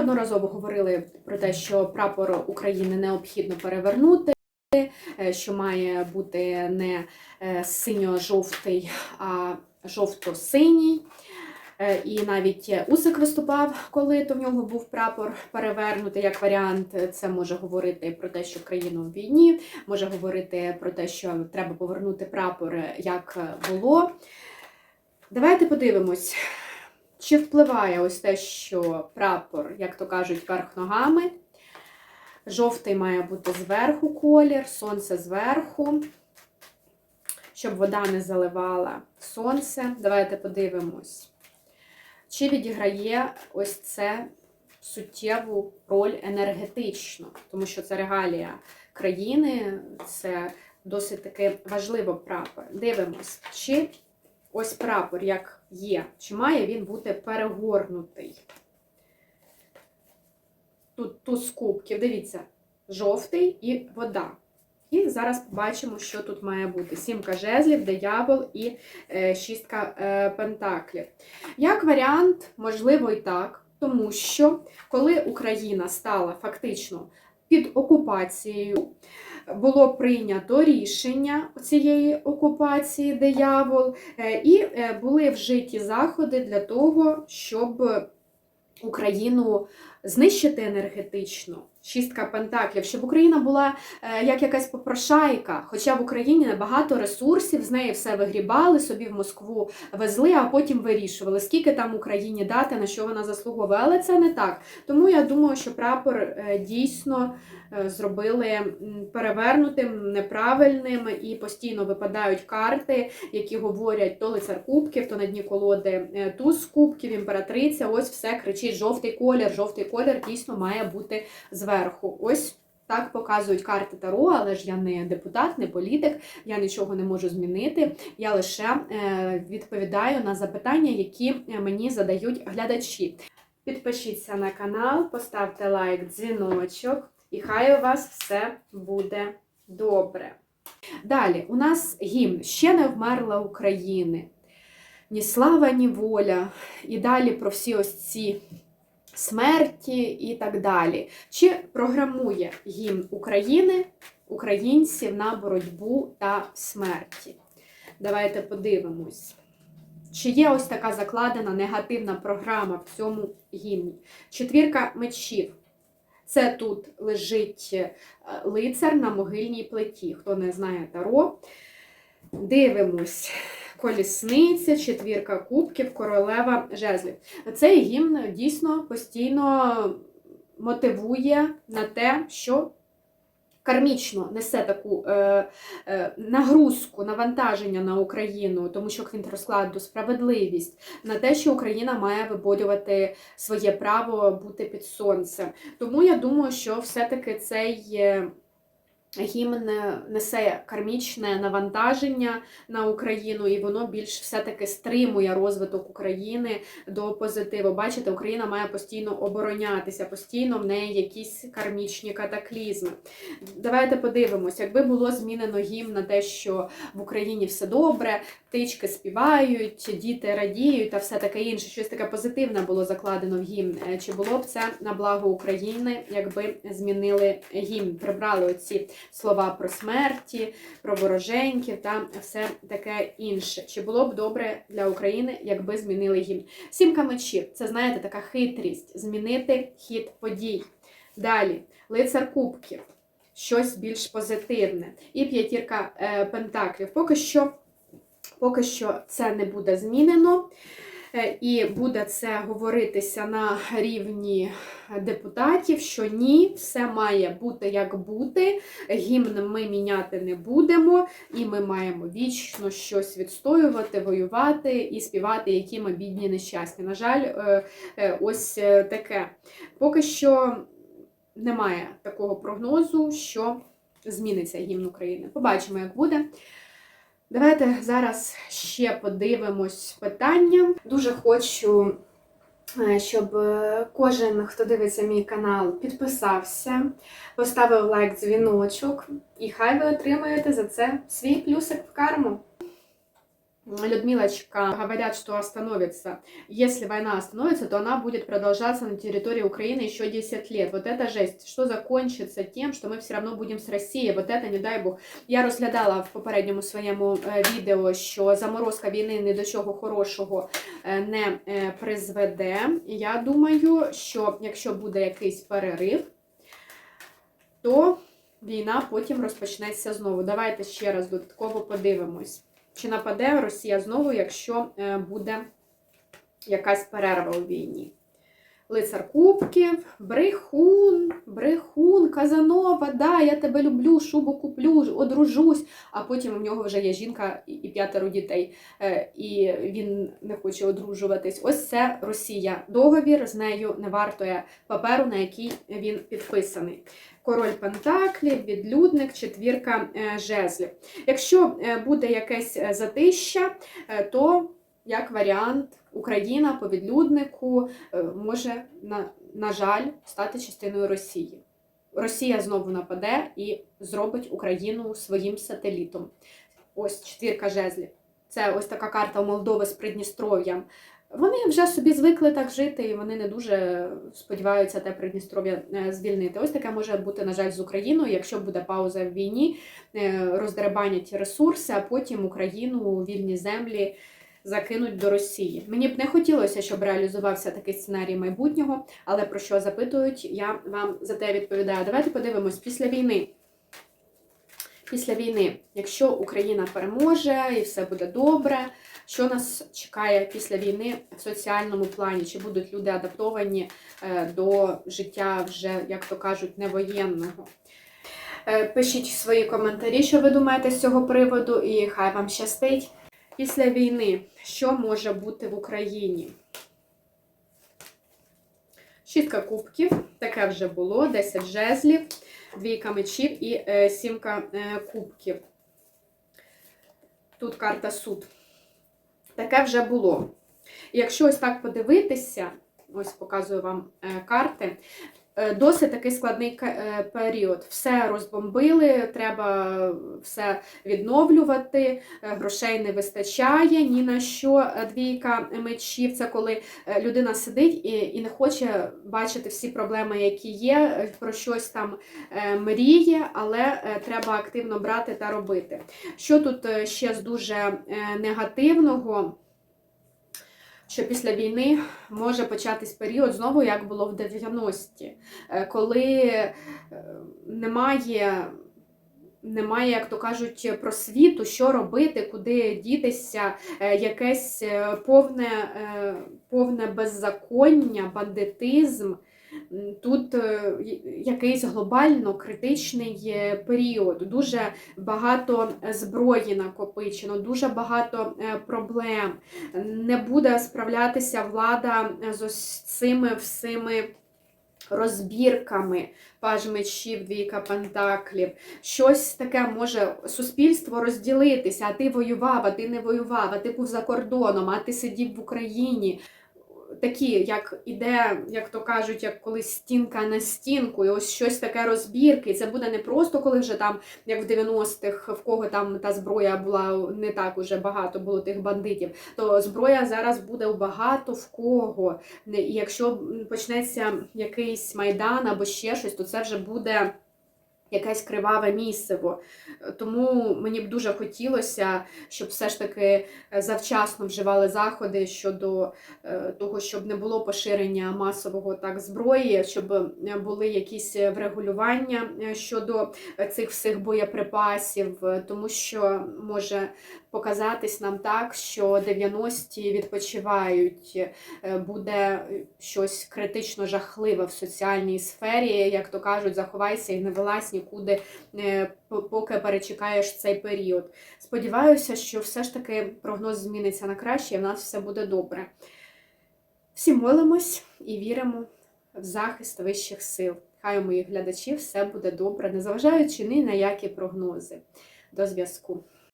неодноразово говорили про те, що прапор України необхідно перевернути, е, що має бути не е, синьо-жовтий, а жовто-синій. Е, І навіть Усик виступав, коли в нього був прапор перевернутий як варіант. Це може говорити про те, що країна в війні, може говорити про те, що треба повернути прапор як було. Давайте подивимось, чи впливає ось те, що прапор, як то кажуть, верх ногами. Жовтий має бути зверху колір, сонце зверху, щоб вода не заливала сонце. Давайте подивимось. Чи відіграє ось це суттєву роль енергетично, тому що це регалія країни, це досить таки важливо прапор. Дивимось, чи ось прапор, як є, чи має він бути перегорнутий. Тут туз кубків, дивіться, жовтий і вода. І зараз побачимо, що тут має бути: сімка жезлів, диявол і е, шістка е, пентаклів. Як варіант, можливо, і так, тому що коли Україна стала фактично під окупацією, було прийнято рішення цієї окупації диявол, е, і е, були вжиті заходи для того, щоб Україну знищити енергетично. Шістка пентаклів, щоб Україна була е, як якась попрошайка, хоча в Україні набагато ресурсів, з неї все вигрібали, собі в Москву везли, а потім вирішували, скільки там Україні дати, на що вона заслуговує. Але це не так. Тому я думаю, що прапор е, дійсно е, зробили перевернутим, неправильним і постійно випадають карти, які говорять то лицар кубків, то на дні колоди туз кубків, імператриця. Ось все кричить жовтий колір. Жовтий колір дійсно має бути зверху. Ось так показують карти Таро, але ж я не депутат, не політик, я нічого не можу змінити. Я лише е, відповідаю на запитання, які мені задають глядачі. Підпишіться на канал, поставте лайк, дзвіночок, і хай у вас все буде добре. Далі, у нас гімн ще не вмерла України. Ні слава, ні воля. І далі про всі ось ці смерті і так далі. Чи програмує гімн України українців на боротьбу та смерті? Давайте подивимось. Чи є ось така закладена негативна програма в цьому гімні? Четвірка мечів. Це тут лежить е, лицар на могильній плиті. Хто не знає таро, дивимось. Колісниця, четвірка кубків, королева жезлів. Цей гімн дійсно постійно мотивує на те, що кармічно несе таку е, е, нагрузку, навантаження на Україну, тому що квінт розкладу справедливість, на те, що Україна має виборювати своє право бути під сонцем. Тому я думаю, що все-таки цей. Гімн несе кармічне навантаження на Україну, і воно більш все-таки стримує розвиток України до позитиву. Бачите, Україна має постійно оборонятися, постійно в неї якісь кармічні катаклізми. Давайте подивимося, якби було змінено гімн на те, що в Україні все добре, птички співають, діти радіють та все таке інше, щось таке позитивне було закладено в гімн. Е, Чи було б це на благо України, якби змінили гімн, прибрали оці слова про смерті, про вороженьків та все таке інше. Чи було б добре для України, якби змінили гімн? Сімка мечів це, знаєте, така хитрість змінити хід подій. Далі, лицар кубків, щось більш позитивне. І п'ятірка е, пентаклів. Поки що, поки що це не буде змінено. Е, І буде це говоритися на рівні депутатів, що ні, все має бути як бути. Гімн ми міняти не будемо, і ми маємо вічно щось відстоювати, воювати і співати, які ми бідні нещасні. На жаль, е, е, ось таке. Поки що немає такого прогнозу, що зміниться гімн України. Побачимо, як буде. Давайте зараз ще подивимось питання. Дуже хочу, е, щоб е, кожен, хто дивиться мій канал, підписався, поставив лайк, дзвіночок, і хай ви отримаєте за це свій плюсик в карму. Людмилочка, говорят, что остановится. Если война остановится, то она будет продолжаться на территории Украины еще 10 лет. Вот это жесть. Что закончится тем, что мы все равно будем з Росії? Вот это, не дай Бог. Я розглядала в попередньому своєму е, відео, що заморозка війни ні до чого хорошого е, не е, призведе. І Я думаю, що якщо буде якийсь перерив, то війна потім розпочнеться знову. Давайте ще раз додатково подивимось. Чи нападе Росія знову, якщо е, буде якась перерва у війні? Лицар Кубків, брехун, брехун, Казанова, да, я тебе люблю, шубу куплю, одружусь, а потім у нього вже є жінка і п'ятеро дітей, е, і він не хоче одружуватись. Ось це Росія. Договір з нею не вартує паперу, на який він підписаний. Король Пентаклів, відлюдник, четвірка е, жезлів. Якщо е, буде якесь затища, то як варіант Україна по відлюднику е, може, на, на жаль, стати частиною Росії. Росія знову нападе і зробить Україну своїм сателітом. Ось четвірка жезлів. Це ось така карта Молдови з Придністров'ям. Вони вже собі звикли так жити, і вони не дуже сподіваються те Придністров'я е, звільнити. Ось таке може бути, на жаль, з Україною, якщо буде пауза в війні, е, роздербанять ресурси, а потім Україну вільні землі закинуть до Росії. Мені б не хотілося, щоб реалізувався такий сценарій майбутнього, але про що запитують, я вам за те відповідаю. Давайте подивимось після війни. Після війни, якщо Україна переможе і все буде добре, що нас чекає після війни в соціальному плані? Чи будуть люди адаптовані е, до життя вже, як то кажуть, невоєнного? Е, Пишіть свої коментарі, що ви думаєте з цього приводу, і хай вам щастить. Після війни, що може бути в Україні? Шістка кубків, таке вже було, 10 жезлів, двійка мечів і е, сімка е, кубків. Тут карта суд. Таке вже було. Якщо ось так подивитися, ось показую вам е, карти, досить такий складний е, період. Все розбомбили, треба все відновлювати, е, грошей не вистачає ні на що. Е, Двійка мечів це коли е, людина сидить і, і не хоче бачити всі проблеми, які є, е, про щось там е, мріє, але е, треба активно брати та робити. Що тут е, ще з дуже е, негативного? Що після війни може початись період знову, як було в 90-ті, е, коли е, немає, немає, як то кажуть, просвіту, що робити, куди дітися, е, якесь повне, повне беззаконня, бандитизм. Тут е, якийсь глобально критичний е, період, дуже багато зброї накопичено, дуже багато е, проблем. Не буде справлятися влада з ось цими всіми розбірками, паж мечів, двійка пентаклів. Щось таке може суспільство розділитися, а ти воював, а ти не воював, а ти був за кордоном, а ти сидів в Україні. Такі, як іде, як то кажуть, як колись стінка на стінку, і ось щось таке розбірки. І це буде не просто коли вже там, як в 90-х, в кого там та зброя була не так уже багато було тих бандитів, то зброя зараз буде у багато в кого. І якщо почнеться якийсь майдан або ще щось, то це вже буде. Якесь криваве місиво. Тому мені б дуже хотілося, щоб все ж таки е, завчасно вживали заходи щодо е, того, щоб не було поширення масового так зброї, щоб е, були якісь врегулювання щодо цих всіх боєприпасів, тому що може показатись нам так, що 90-ті відпочивають, буде щось критично жахливе в соціальній сфері, як то кажуть, заховайся і не вилазь нікуди, е, поки перечекаєш цей період. Сподіваюся, що все ж таки прогноз зміниться на краще, і в нас все буде добре. Всі молимось і віримо в захист вищих сил. Хай у моїх глядачів все буде добре, незважаючи ні на які прогнози. До зв'язку.